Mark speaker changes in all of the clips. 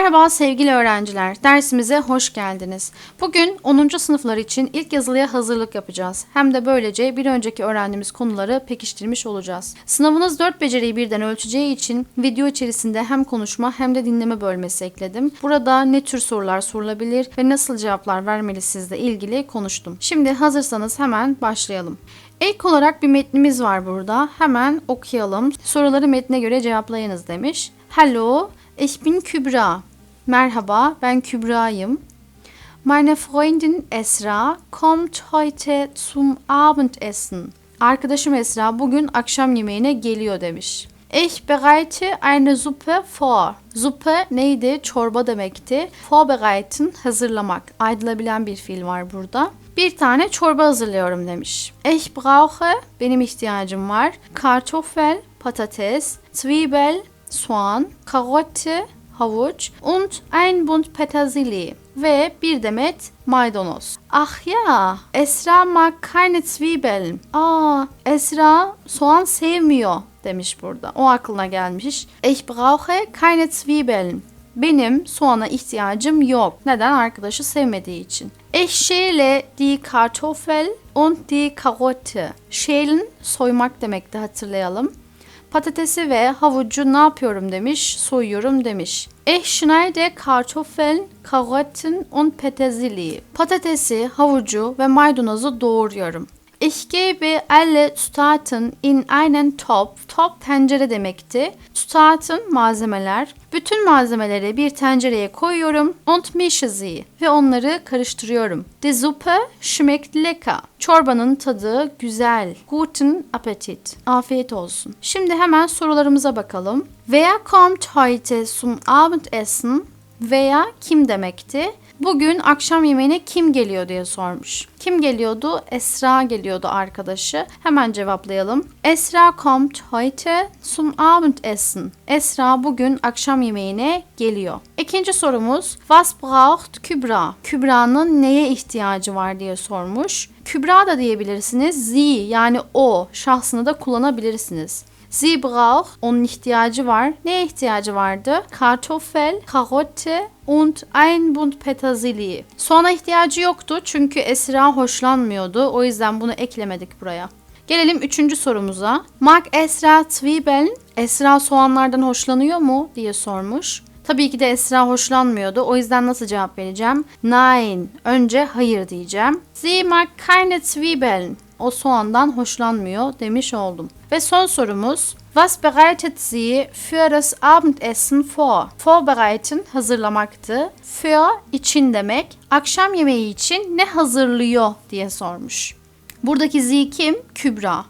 Speaker 1: Merhaba sevgili öğrenciler, dersimize hoş geldiniz. Bugün 10. sınıflar için ilk yazılıya hazırlık yapacağız. Hem de böylece bir önceki öğrendiğimiz konuları pekiştirmiş olacağız. Sınavınız 4 beceriyi birden ölçeceği için video içerisinde hem konuşma hem de dinleme bölmesi ekledim. Burada ne tür sorular sorulabilir ve nasıl cevaplar vermelisizle ilgili konuştum. Şimdi hazırsanız hemen başlayalım. İlk olarak bir metnimiz var burada. Hemen okuyalım. Soruları metne göre cevaplayınız demiş. Hello, ich bin Kübra. Merhaba, ben Kübra'yım. Meine Freundin Esra kommt heute zum Abendessen. Arkadaşım Esra bugün akşam yemeğine geliyor demiş. Ich bereite eine Suppe vor. Suppe neydi? Çorba demekti. Vorbereiten hazırlamak. Ayrılabilen bir fiil var burada. Bir tane çorba hazırlıyorum demiş. Ich brauche benim ihtiyacım var. Kartoffel, patates, Zwiebel, soğan, karotte, havuç und ein Bund Petersilie ve bir demet maydanoz. Ah ya, Esra mag keine Zwiebeln. Aa, Esra soğan sevmiyor demiş burada. O aklına gelmiş. Ich brauche keine Zwiebeln. Benim soğana ihtiyacım yok. Neden? Arkadaşı sevmediği için. Ich schäle die Kartoffel und die Karotte. Schälen soymak demekti hatırlayalım. Patatesi ve havucu ne yapıyorum demiş, soyuyorum demiş. Ich schneide Kartoffeln, Karotten und Petersilie. Patatesi, havucu ve maydanozu doğruyorum. Ich gebe alle Zutaten in einen Topf. Top tencere demekti. Zutaten malzemeler. Bütün malzemeleri bir tencereye koyuyorum und mische sie ve onları karıştırıyorum. Die Suppe schmeckt lecker. Çorbanın tadı güzel. Guten Appetit. Afiyet olsun. Şimdi hemen sorularımıza bakalım. Wer kommt heute zum Abendessen? Veya kim demekti? Bugün akşam yemeğine kim geliyor diye sormuş. Kim geliyordu? Esra geliyordu arkadaşı. Hemen cevaplayalım. Esra kommt heute zum Abendessen. Esra bugün akşam yemeğine geliyor. İkinci sorumuz Was braucht Kübra? Kübra'nın neye ihtiyacı var diye sormuş. Kübra da diyebilirsiniz. Sie yani o şahsını da kullanabilirsiniz. Sie braucht, onun ihtiyacı var. Neye ihtiyacı vardı? Kartoffel, Karotte und ein Bund Petersilie. Soğana ihtiyacı yoktu çünkü Esra hoşlanmıyordu. O yüzden bunu eklemedik buraya. Gelelim üçüncü sorumuza. Mag Esra Zwiebeln? Esra soğanlardan hoşlanıyor mu? diye sormuş. Tabii ki de Esra hoşlanmıyordu. O yüzden nasıl cevap vereceğim? Nein. Önce hayır diyeceğim. Sie mag keine Zwiebeln. O soğandan hoşlanmıyor demiş oldum. Ve son sorumuz. Was bereitet sie für das Abendessen vor? Vorbereiten hazırlamaktı. Für için demek. Akşam yemeği için ne hazırlıyor diye sormuş. Buradaki sie kim? Kübra.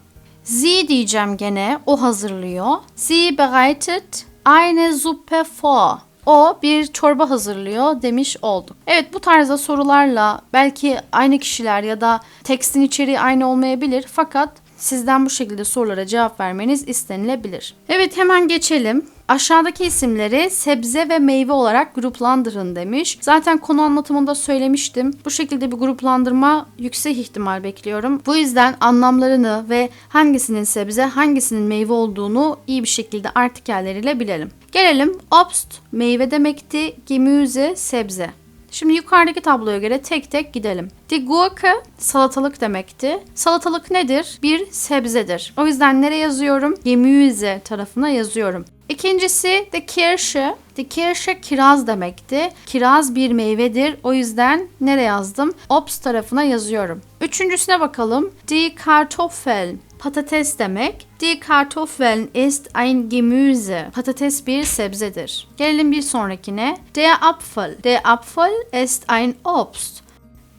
Speaker 1: Sie diyeceğim gene. O hazırlıyor. Sie bereitet eine Suppe vor. O bir çorba hazırlıyor demiş olduk. Evet bu tarzda sorularla belki aynı kişiler ya da tekstin içeriği aynı olmayabilir fakat sizden bu şekilde sorulara cevap vermeniz istenilebilir. Evet hemen geçelim. Aşağıdaki isimleri sebze ve meyve olarak gruplandırın demiş. Zaten konu anlatımında söylemiştim. Bu şekilde bir gruplandırma yüksek ihtimal bekliyorum. Bu yüzden anlamlarını ve hangisinin sebze, hangisinin meyve olduğunu iyi bir şekilde artikelleriyle bilelim. Gelelim Obst meyve demekti, Gemüse sebze. Şimdi yukarıdaki tabloya göre tek tek gidelim. Die Gurke salatalık demekti. Salatalık nedir? Bir sebzedir. O yüzden nereye yazıyorum? Gemüse tarafına yazıyorum. İkincisi de Kirsche. De Kirsche kiraz demekti. Kiraz bir meyvedir. O yüzden nereye yazdım? Obst tarafına yazıyorum. Üçüncüsüne bakalım. Die Kartoffel patates demek. Die Kartoffeln ist ein Gemüse. Patates bir sebzedir. Gelelim bir sonrakine. Der Apfel. Der Apfel ist ein Obst.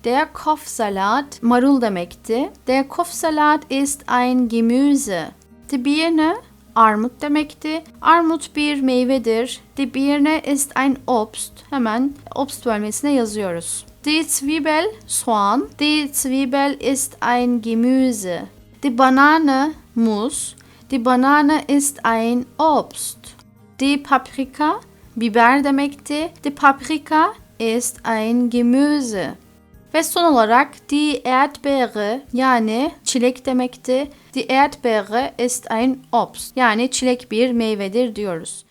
Speaker 1: Der Kopfsalat marul demekti. Der Kopfsalat ist ein Gemüse. Die Birne armut demekti. Armut bir meyvedir. Die Birne ist ein Obst. Hemen Obst bölmesine yazıyoruz. Die Zwiebel soğan. Die Zwiebel ist ein Gemüse. Die Banane Muz. Die Banane ist ein Obst. Die Paprika biber demekti. Die Paprika ist ein Gemüse. Ve son olarak die Erdbeere yani çilek demekti. Die Erdbeere ist ein Obst yani çilek bir meyvedir diyoruz.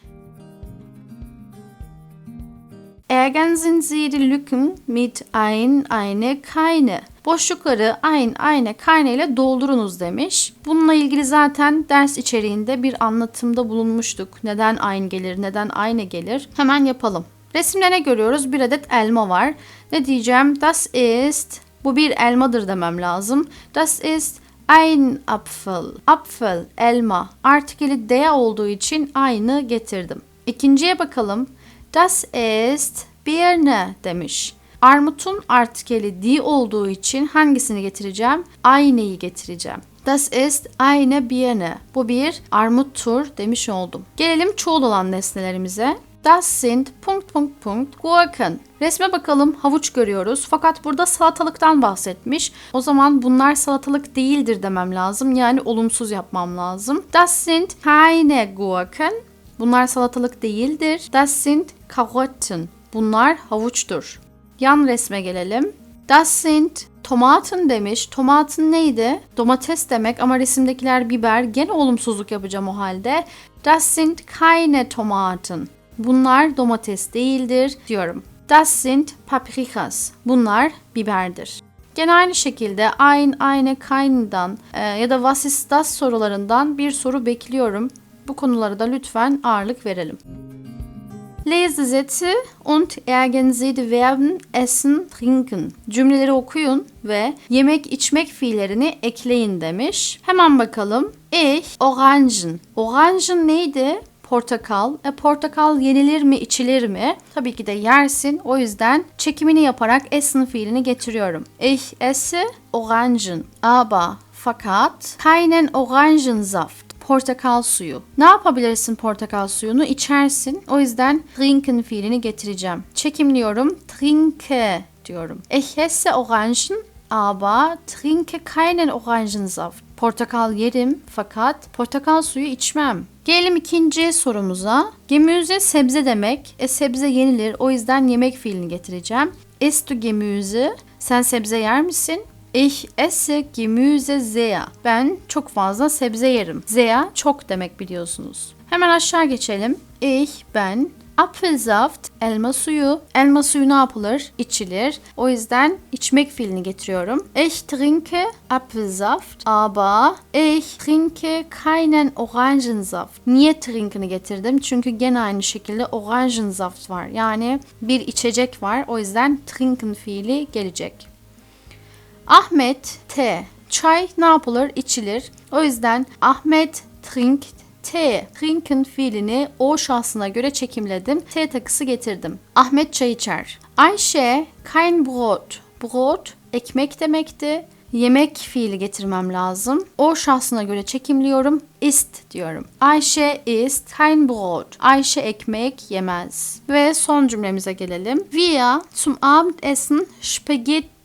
Speaker 1: Ergänzen Sie die Lücken mit ein, eine, keine. Boşlukları ein, eine, keine ile doldurunuz demiş. Bununla ilgili zaten ders içeriğinde bir anlatımda bulunmuştuk. Neden ein gelir, neden eine gelir? Hemen yapalım. Resimde ne görüyoruz? Bir adet elma var. Ne diyeceğim? Das ist, bu bir elmadır demem lazım. Das ist ein Apfel. Apfel, elma. Artikeli D olduğu için aynı getirdim. İkinciye bakalım. Das ist Birne demiş. Armutun artikeli di olduğu için hangisini getireceğim? Aynıyı getireceğim. Das ist eine Birne. Bu bir armuttur demiş oldum. Gelelim çoğul olan nesnelerimize. Das sind punkt punkt punkt Gurken. Resme bakalım havuç görüyoruz fakat burada salatalıktan bahsetmiş. O zaman bunlar salatalık değildir demem lazım. Yani olumsuz yapmam lazım. Das sind keine Gurken. Bunlar salatalık değildir. Das sind Karotten. Bunlar havuçtur. Yan resme gelelim. Das sind Tomaten demiş. Tomaten neydi? Domates demek ama resimdekiler biber. Gene olumsuzluk yapacağım o halde. Das sind keine Tomaten. Bunlar domates değildir diyorum. Das sind Paprikas. Bunlar biberdir. Gene aynı şekilde ein, eine, kein'dan e, ya da was ist das sorularından bir soru bekliyorum. Bu konulara da lütfen ağırlık verelim. Lese Sätze und ergen Sie die Verben essen, trinken. Cümleleri okuyun ve yemek içmek fiillerini ekleyin demiş. Hemen bakalım. Ich Orangen. Orangen neydi? Portakal. E, portakal yenilir mi, içilir mi? Tabii ki de yersin. O yüzden çekimini yaparak essen fiilini getiriyorum. Ich esse Orangen. Aber fakat keinen Orangensaft portakal suyu. Ne yapabilirsin portakal suyunu? İçersin. O yüzden trinken fiilini getireceğim. Çekimliyorum. Trinke diyorum. Ich esse Orangen, aber trinke keinen Orangensaft. Portakal yerim fakat portakal suyu içmem. Gelelim ikinci sorumuza. Gemüze sebze demek. E sebze yenilir. O yüzden yemek fiilini getireceğim. Isst du Gemüse? Sen sebze yer misin? Ich esse Gemüse sehr. Ben çok fazla sebze yerim. Sehr çok demek biliyorsunuz. Hemen aşağı geçelim. Ich, ben, Apfelsaft, elma suyu. Elma suyu ne yapılır? İçilir. O yüzden içmek fiilini getiriyorum. Ich trinke Apfelsaft, aber ich trinke keinen Orangensaft. Niye trinken'ı getirdim? Çünkü gene aynı şekilde Orangensaft var. Yani bir içecek var. O yüzden trinken fiili gelecek. Ahmet T. Çay ne yapılır? İçilir. O yüzden Ahmet trinkt T. Trinken fiilini o şahsına göre çekimledim. T takısı getirdim. Ahmet çay içer. Ayşe kein Brot. Brot ekmek demekti. Yemek fiili getirmem lazım. O şahsına göre çekimliyorum. Ist diyorum. Ayşe ist kein Brot. Ayşe ekmek yemez. Ve son cümlemize gelelim. Wir zum Abendessen Spaghetti.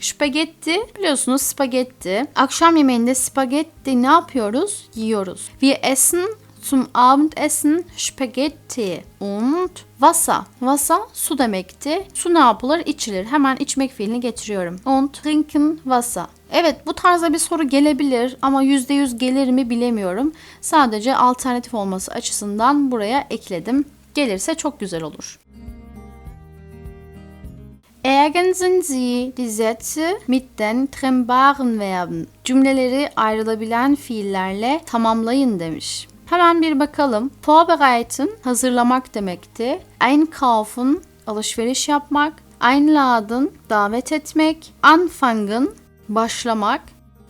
Speaker 1: Spaghetti biliyorsunuz spagetti. Akşam yemeğinde spagetti ne yapıyoruz? Yiyoruz. Wir essen zum Abendessen Spaghetti und Wasser. Wasser su demekti. Su ne yapılır? İçilir. Hemen içmek fiilini getiriyorum. Und trinken Wasser. Evet bu tarzda bir soru gelebilir ama %100 gelir mi bilemiyorum. Sadece alternatif olması açısından buraya ekledim. Gelirse çok güzel olur. Ergänzen Sie die Sätze mit den trennbaren Verben. Cümleleri ayrılabilen fiillerle tamamlayın demiş. Hemen bir bakalım. Vorbereiten hazırlamak demekti. Einkaufen alışveriş yapmak. Einladen davet etmek. Anfangen başlamak.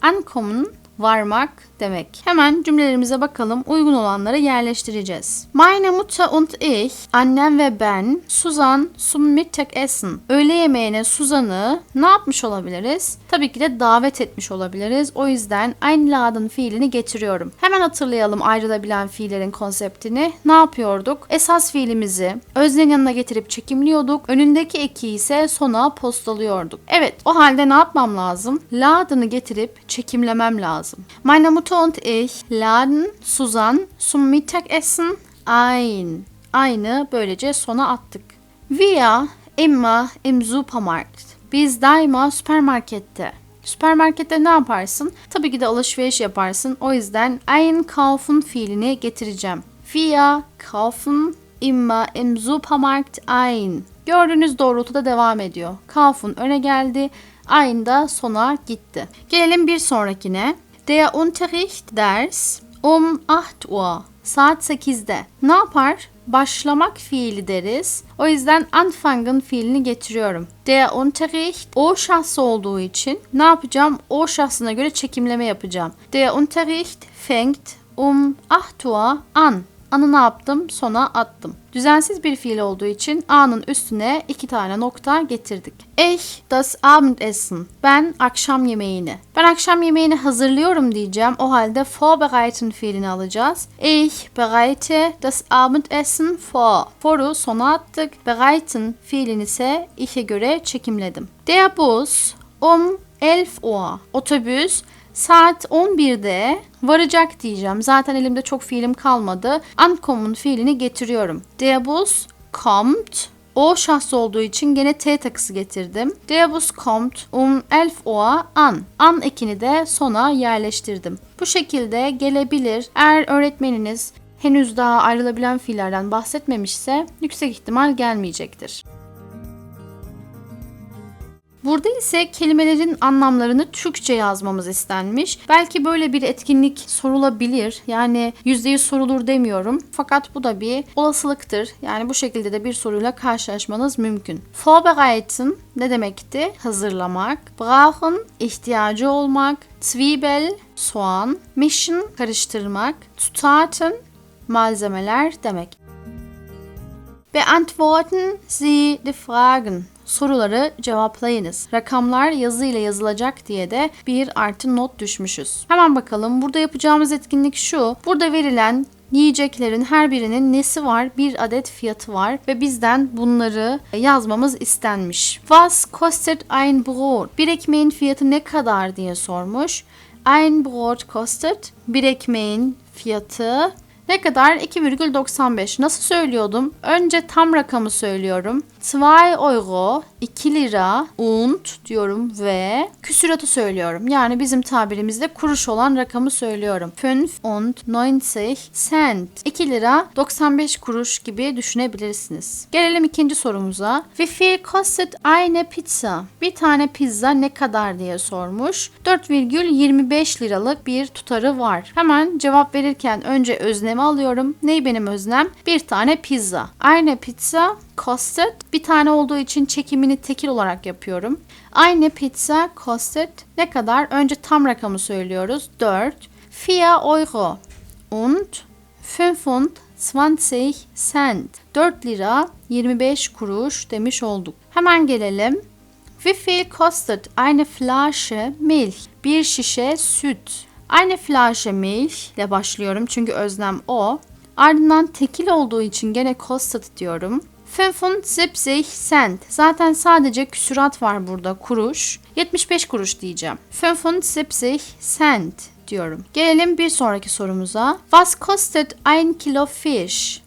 Speaker 1: Ankommen varmak demek. Hemen cümlelerimize bakalım. Uygun olanları yerleştireceğiz. Meine Mutter und ich, annem ve ben, Suzan zum Mittagessen. Öğle yemeğine Suzan'ı ne yapmış olabiliriz? Tabii ki de davet etmiş olabiliriz. O yüzden einladen fiilini getiriyorum. Hemen hatırlayalım ayrılabilen fiillerin konseptini. Ne yapıyorduk? Esas fiilimizi öznenin yanına getirip çekimliyorduk. Önündeki eki ise sona postalıyorduk. Evet, o halde ne yapmam lazım? Laden'ı getirip çekimlemem lazım. Meine Mutter und ich laden Suzan zum Mittagessen ein. Aynı böylece sona attık. Wir immer im Supermarkt. Biz daima süpermarkette. Süpermarkette ne yaparsın? Tabii ki de alışveriş yaparsın. O yüzden einkaufen fiilini getireceğim. Wir kaufen immer im Supermarkt ein. Gördüğünüz doğrultuda devam ediyor. Kauf'un öne geldi. Aynı da sona gitti. Gelelim bir sonrakine. Der Unterricht ders um 8 Uhr. Saat 8'de. Ne yapar? Başlamak fiili deriz. O yüzden anfangen fiilini getiriyorum. Der Unterricht o şahsı olduğu için ne yapacağım? O şahsına göre çekimleme yapacağım. Der Unterricht fängt um 8 Uhr an. Anı ne yaptım? Sona attım. Düzensiz bir fiil olduğu için A'nın üstüne iki tane nokta getirdik. Ich das Abendessen. Ben akşam yemeğini. Ben akşam yemeğini hazırlıyorum diyeceğim. O halde vorbereiten fiilini alacağız. Ich bereite das Abendessen vor. Vor'u sona attık. Bereiten fiilini ise ih'e göre çekimledim. Der Bus um 11 Uhr. Otobüs Saat 11'de varacak diyeceğim. Zaten elimde çok fiilim kalmadı. Ankom'un fiilini getiriyorum. Der Bus kommt. O şahs olduğu için gene T takısı getirdim. Der Bus kommt um 11 Uhr an. An ekini de sona yerleştirdim. Bu şekilde gelebilir. Eğer öğretmeniniz henüz daha ayrılabilen fiillerden bahsetmemişse yüksek ihtimal gelmeyecektir. Burada ise kelimelerin anlamlarını Türkçe yazmamız istenmiş. Belki böyle bir etkinlik sorulabilir. Yani %100 sorulur demiyorum. Fakat bu da bir olasılıktır. Yani bu şekilde de bir soruyla karşılaşmanız mümkün. Vorbereiten ne demekti? Hazırlamak. Brauchen ihtiyacı olmak. Zwiebel soğan. Mischen karıştırmak. Zutaten malzemeler demek. Beantworten Sie die Fragen soruları cevaplayınız. Rakamlar yazı ile yazılacak diye de bir artı not düşmüşüz. Hemen bakalım burada yapacağımız etkinlik şu. Burada verilen yiyeceklerin her birinin nesi var? Bir adet fiyatı var ve bizden bunları yazmamız istenmiş. Was kostet ein Brot? Bir ekmeğin fiyatı ne kadar diye sormuş. Ein Brot kostet. Bir ekmeğin fiyatı ne kadar? 2,95. Nasıl söylüyordum? Önce tam rakamı söylüyorum. 2 euro, 2 lira, und diyorum ve küsuratı söylüyorum. Yani bizim tabirimizde kuruş olan rakamı söylüyorum. 5 und 90 cent. 2 lira 95 kuruş gibi düşünebilirsiniz. Gelelim ikinci sorumuza. Wie viel kostet eine pizza? Bir tane pizza ne kadar diye sormuş. 4,25 liralık bir tutarı var. Hemen cevap verirken önce öznemi alıyorum. Ney benim öznem? Bir tane pizza. Eine pizza kostet. Bir tane olduğu için çekimini tekil olarak yapıyorum. Aynı pizza kostet ne kadar? Önce tam rakamı söylüyoruz. 4. 4 euro und 25 cent. 4 lira 25 kuruş demiş olduk. Hemen gelelim. Wie viel kostet eine Flasche Milch? Bir şişe süt. Eine Flasche Milch ile başlıyorum çünkü özlem o. Ardından tekil olduğu için gene kostet diyorum. 75 cent. Zaten sadece küsurat var burada kuruş. 75 kuruş diyeceğim. 75 cent diyorum. Gelelim bir sonraki sorumuza. Was kostet ein kilo fish?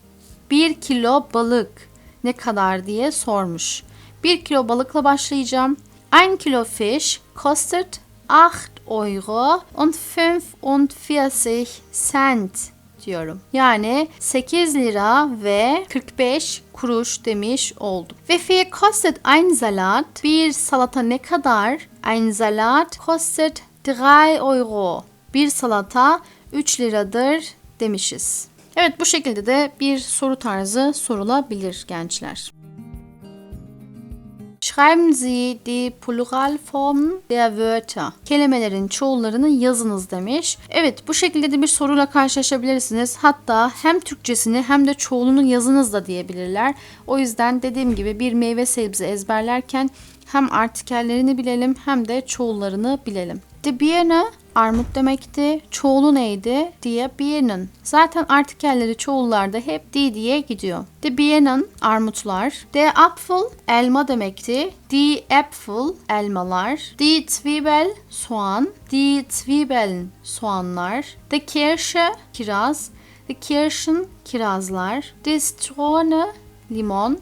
Speaker 1: Bir kilo balık ne kadar diye sormuş. Bir kilo balıkla başlayacağım. Ein kilo fish kostet 8 euro und 45 cent diyorum. Yani 8 lira ve 45 kuruş demiş oldum. Ve viel kostet ein Salat? Bir salata ne kadar? Ein Salat kostet 3 euro. Bir salata 3 liradır demişiz. Evet bu şekilde de bir soru tarzı sorulabilir gençler. Schreiben Sie die Pluralformen der Wörter. Kelimelerin çoğullarını yazınız demiş. Evet bu şekilde de bir soruyla karşılaşabilirsiniz. Hatta hem Türkçesini hem de çoğulunu yazınız da diyebilirler. O yüzden dediğim gibi bir meyve sebze ezberlerken hem artikellerini bilelim hem de çoğullarını bilelim. Die Birne armut demekti. Çoğulu neydi? Die Birnen. Zaten artikelleri çoğullarda hep di diye gidiyor. Die Birnen armutlar. Der Apfel elma demekti. Die Äpfel elmalar. Die Zwiebel soğan. Die Zwiebeln soğanlar. Die Kirsche kiraz. Die Kirschen kirazlar. Die Zitrone limon.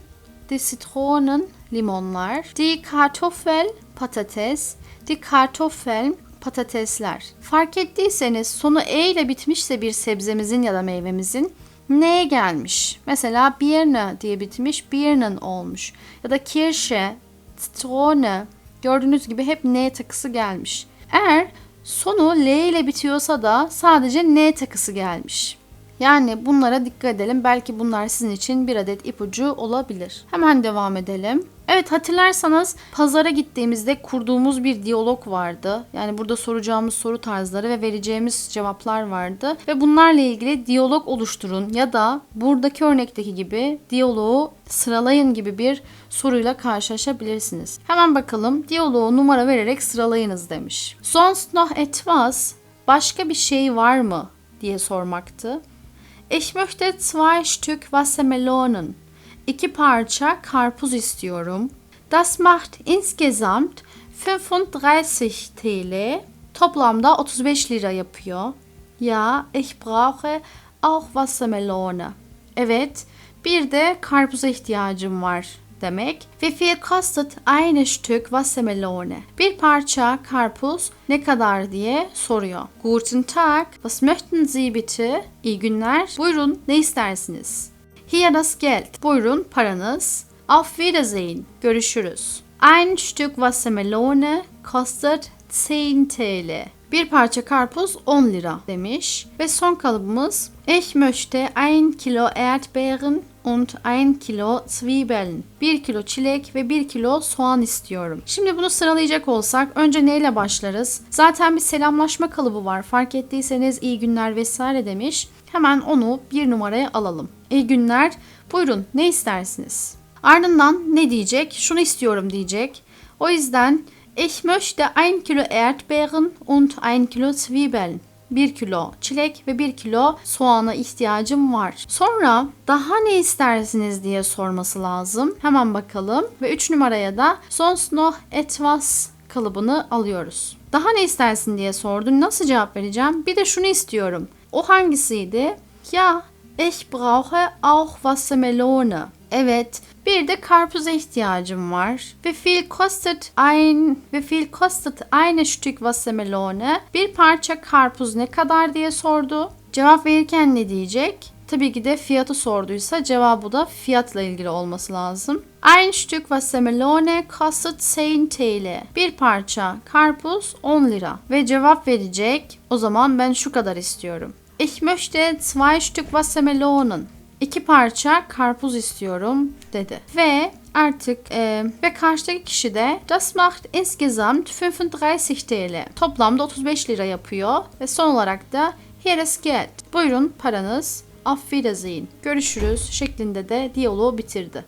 Speaker 1: Die Zitronen limonlar. Die Kartoffel patates. Die Kartoffeln patatesler. Fark ettiyseniz sonu E ile bitmişse bir sebzemizin ya da meyvemizin neye gelmiş? Mesela Birne diye bitmiş, Birnen olmuş. Ya da Kirsche, Zitrone. Gördüğünüz gibi hep N takısı gelmiş. Eğer sonu L ile bitiyorsa da sadece N takısı gelmiş. Yani bunlara dikkat edelim. Belki bunlar sizin için bir adet ipucu olabilir. Hemen devam edelim. Evet hatırlarsanız pazara gittiğimizde kurduğumuz bir diyalog vardı. Yani burada soracağımız soru tarzları ve vereceğimiz cevaplar vardı. Ve bunlarla ilgili diyalog oluşturun ya da buradaki örnekteki gibi diyaloğu sıralayın gibi bir soruyla karşılaşabilirsiniz. Hemen bakalım diyaloğu numara vererek sıralayınız demiş. Sonst noch etwas? Başka bir şey var mı? diye sormaktı. Ich möchte zwei Stück Wassermelonen. İki parça karpuz istiyorum. Das macht insgesamt 35 TL. Toplamda 35 lira yapıyor. Ja, ich brauche auch Wassermelone. Evet, bir de karpuza ihtiyacım var demek. Wie viel kostet eine Stück Wassermelone? Bir parça karpuz ne kadar diye soruyor. Guten Tag, was möchten Sie bitte? İyi günler. Buyurun, ne istersiniz? Hier das Geld. Buyurun paranız. Auf Wiedersehen. Görüşürüz. Ein Stück Wassermelone kostet 10 TL. Bir parça karpuz 10 lira demiş. Ve son kalıbımız Ich möchte ein Kilo Erdbeeren und ein Kilo Zwiebeln. 1 kilo çilek ve 1 kilo soğan istiyorum. Şimdi bunu sıralayacak olsak önce neyle başlarız? Zaten bir selamlaşma kalıbı var. Fark ettiyseniz iyi günler vesaire demiş. Hemen onu bir numaraya alalım. İyi günler. Buyurun ne istersiniz? Ardından ne diyecek? Şunu istiyorum diyecek. O yüzden Ich möchte ein Kilo Erdbeeren und ein Kilo Zwiebeln. 1 kilo çilek ve 1 kilo soğana ihtiyacım var. Sonra daha ne istersiniz diye sorması lazım. Hemen bakalım ve 3 numaraya da sonst noch etwas kalıbını alıyoruz. Daha ne istersin diye sordun. Nasıl cevap vereceğim? Bir de şunu istiyorum. O hangisiydi? Ya ich brauche auch Wassermelone. Evet, bir de karpuza ihtiyacım var. Wie viel kostet ein, wie viel kostet eine Stück Wassermelone? Bir parça karpuz ne kadar diye sordu. Cevap verirken ne diyecek? Tabii ki de fiyatı sorduysa cevabı da fiyatla ilgili olması lazım. Ein Stück Wassermelone kostet 10 TL. Bir parça karpuz 10 lira. Ve cevap verecek. O zaman ben şu kadar istiyorum. Ich möchte zwei Stück Wassermelonen. İki parça karpuz istiyorum dedi. Ve artık e, ve karşıdaki kişi de das macht insgesamt 35 TL. Toplamda 35 lira yapıyor. Ve son olarak da here is Geld. Buyurun paranız. Auf Wiedersehen. Görüşürüz şeklinde de diyaloğu bitirdi.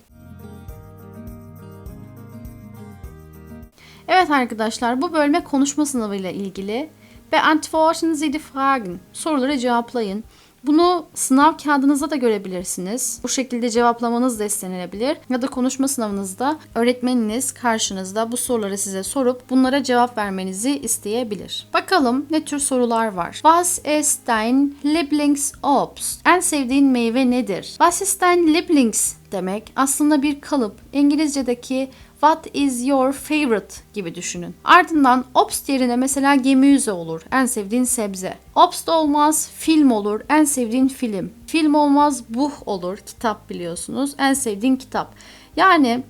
Speaker 1: Evet arkadaşlar bu bölme konuşma sınavıyla ilgili. Beantworten Sie die Fragen. Soruları cevaplayın. Bunu sınav kağıdınızda da görebilirsiniz. Bu şekilde cevaplamanız da istenilebilir. Ya da konuşma sınavınızda öğretmeniniz karşınızda bu soruları size sorup bunlara cevap vermenizi isteyebilir. Bakalım ne tür sorular var. Was ist dein Lieblingsobst? En sevdiğin meyve nedir? Was ist dein Lieblings demek aslında bir kalıp. İngilizce'deki What is your favorite gibi düşünün. Ardından obst yerine mesela gemüse olur. En sevdiğin sebze. Obst olmaz film olur. En sevdiğin film. Film olmaz buh olur. Kitap biliyorsunuz. En sevdiğin kitap. Yani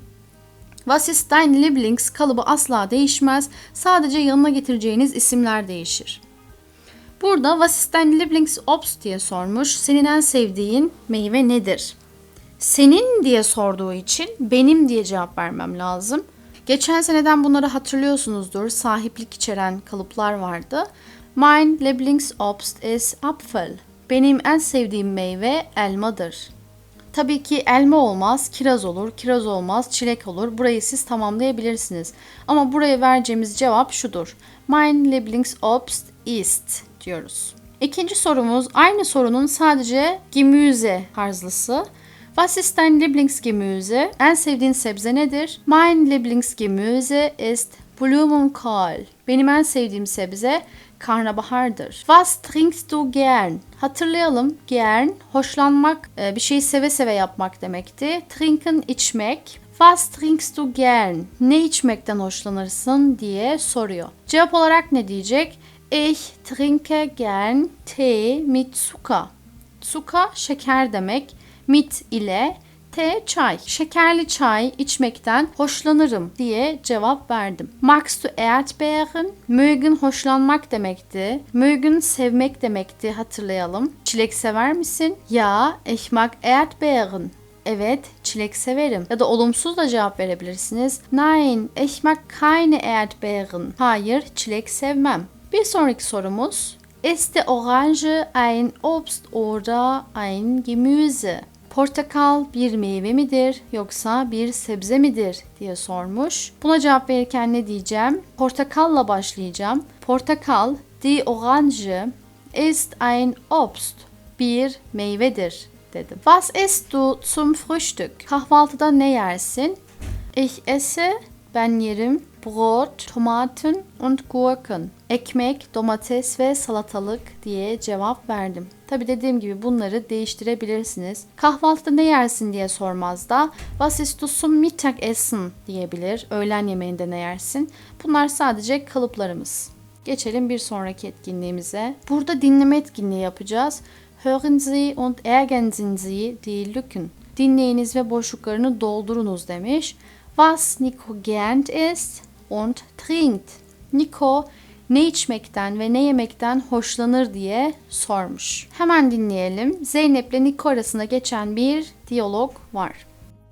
Speaker 1: Was ist dein Lieblings kalıbı asla değişmez. Sadece yanına getireceğiniz isimler değişir. Burada Was ist dein Lieblingsobst diye sormuş. Senin en sevdiğin meyve nedir? Senin diye sorduğu için benim diye cevap vermem lazım. Geçen seneden bunları hatırlıyorsunuzdur. Sahiplik içeren kalıplar vardı. Mein Lieblingsobst ist Apfel. Benim en sevdiğim meyve elmadır. Tabii ki elma olmaz, kiraz olur, kiraz olmaz, çilek olur. Burayı siz tamamlayabilirsiniz. Ama buraya vereceğimiz cevap şudur. Mein Lieblingsobst ist diyoruz. İkinci sorumuz aynı sorunun sadece Gemüse tarzlısı. Was ist dein Lieblingsgemüse? En sevdiğin sebze nedir? Mein Lieblingsgemüse ist Blumenkohl. Benim en sevdiğim sebze karnabahardır. Was trinkst du gern? Hatırlayalım. Gern, hoşlanmak, e, bir şeyi seve seve yapmak demekti. Trinken, içmek. Was trinkst du gern? Ne içmekten hoşlanırsın diye soruyor. Cevap olarak ne diyecek? Ich trinke gern Tee mit Zucker. Zucker şeker demek. Mit ile T çay. Şekerli çay içmekten hoşlanırım diye cevap verdim. Magst du Erdbeeren? Mögen hoşlanmak demekti. Mögen sevmek demekti hatırlayalım. Çilek sever misin? Ya, ich mag Erdbeeren. Evet, çilek severim. Ya da olumsuz da cevap verebilirsiniz. Nein, ich mag keine Erdbeeren. Hayır, çilek sevmem. Bir sonraki sorumuz. Ist die Orange ein Obst oder ein Gemüse? Portakal bir meyve midir yoksa bir sebze midir diye sormuş. Buna cevap verirken ne diyeceğim? Portakalla başlayacağım. Portakal, die Orange ist ein Obst. Bir meyvedir dedim. Was isst du zum Frühstück? Kahvaltıda ne yersin? Ich esse, ben yerim Brot, Tomaten und Gurken. Ekmek, domates ve salatalık diye cevap verdim. Tabi dediğim gibi bunları değiştirebilirsiniz. Kahvaltıda ne yersin diye sormaz da Was isst du zum Mittagessen diyebilir. Öğlen yemeğinde ne yersin? Bunlar sadece kalıplarımız. Geçelim bir sonraki etkinliğimize. Burada dinleme etkinliği yapacağız. Hören Sie und ergänzen Sie die Lücken. Dinleyiniz ve boşluklarını doldurunuz demiş. Was Nico gern isst und trinkt. Nico ne içmekten ve ne yemekten hoşlanır diye sormuş. Hemen dinleyelim. Zeynep ile Nico arasında geçen bir diyalog var.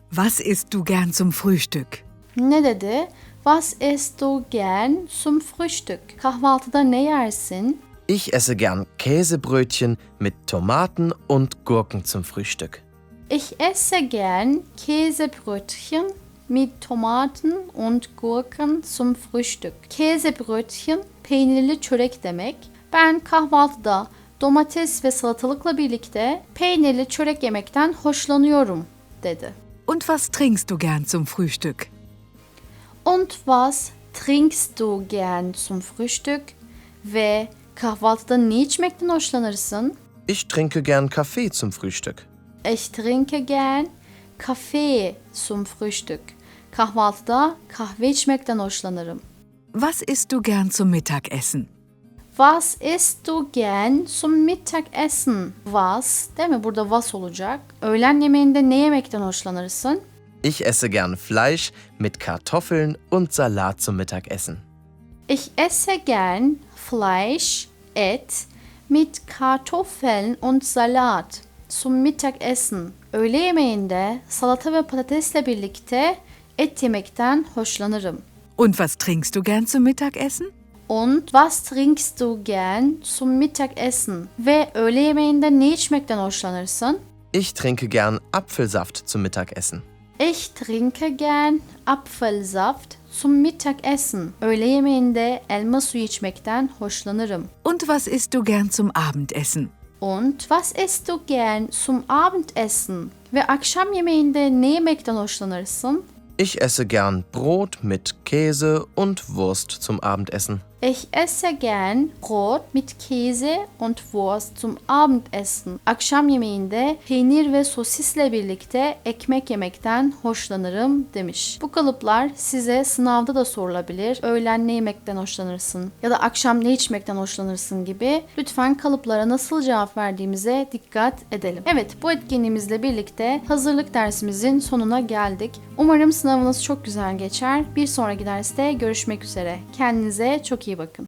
Speaker 2: Was isst du gern zum Frühstück?
Speaker 1: Ne dedi? Was isst du gern zum Frühstück? Kahvaltıda ne yersin?
Speaker 3: Ich esse gern Käsebrötchen mit Tomaten und Gurken zum Frühstück.
Speaker 1: Ich esse gern Käsebrötchen mit Tomaten und Gurken zum Frühstück. Käsebrötchen peynirli çörek demek. Ben kahvaltıda domates ve salatalıkla birlikte peynirli çörek yemekten hoşlanıyorum dedi.
Speaker 2: Und was trinkst du gern zum Frühstück?
Speaker 1: Und was trinkst du gern zum Frühstück? Ve kahvaltıda ne içmekten hoşlanırsın?
Speaker 3: Ich trinke gern Kaffee zum Frühstück.
Speaker 1: Ich trinke gern Kaffee zum Frühstück. Kahvaltıda kahve içmekten hoşlanırım.
Speaker 2: Was isst du gern zum Mittagessen?
Speaker 1: Was isst du gern zum Mittagessen? Was, değil mi? Burada was olacak. Öğlen yemeğinde ne yemekten hoşlanırsın?
Speaker 3: Ich esse gern Fleisch mit Kartoffeln und Salat zum Mittagessen.
Speaker 1: Ich esse gern Fleisch, et, mit Kartoffeln und Salat zum Mittagessen. Öğle yemeğinde salata ve patatesle birlikte et yemekten hoşlanırım.
Speaker 2: Und was trinkst du gern zum Mittagessen?
Speaker 1: Und was trinkst du gern zum Mittagessen? Ve öğle yemeğinde ne içmekten hoşlanırsın?
Speaker 3: Ich trinke gern Apfelsaft zum Mittagessen.
Speaker 1: Ich trinke gern Apfelsaft zum Mittagessen. Öğle yemeğinde elma suyu içmekten hoşlanırım.
Speaker 2: Und was isst du gern zum Abendessen?
Speaker 1: Und was isst du gern zum Abendessen? Ve akşam yemeğinde ne yemekten hoşlanırsın?
Speaker 3: Ich esse gern Brot mit Käse und Wurst zum Abendessen.
Speaker 1: Ich esse gern Brot mit Käse und Wurst zum Abendessen. Akşam yemeğinde peynir ve sosisle birlikte ekmek yemekten hoşlanırım demiş. Bu kalıplar size sınavda da sorulabilir. Öğlen ne yemekten hoşlanırsın ya da akşam ne içmekten hoşlanırsın gibi. Lütfen kalıplara nasıl cevap verdiğimize dikkat edelim. Evet bu etkinliğimizle birlikte hazırlık dersimizin sonuna geldik. Umarım sınavınız çok güzel geçer. Bir sonraki derste görüşmek üzere. Kendinize çok iyi bakın.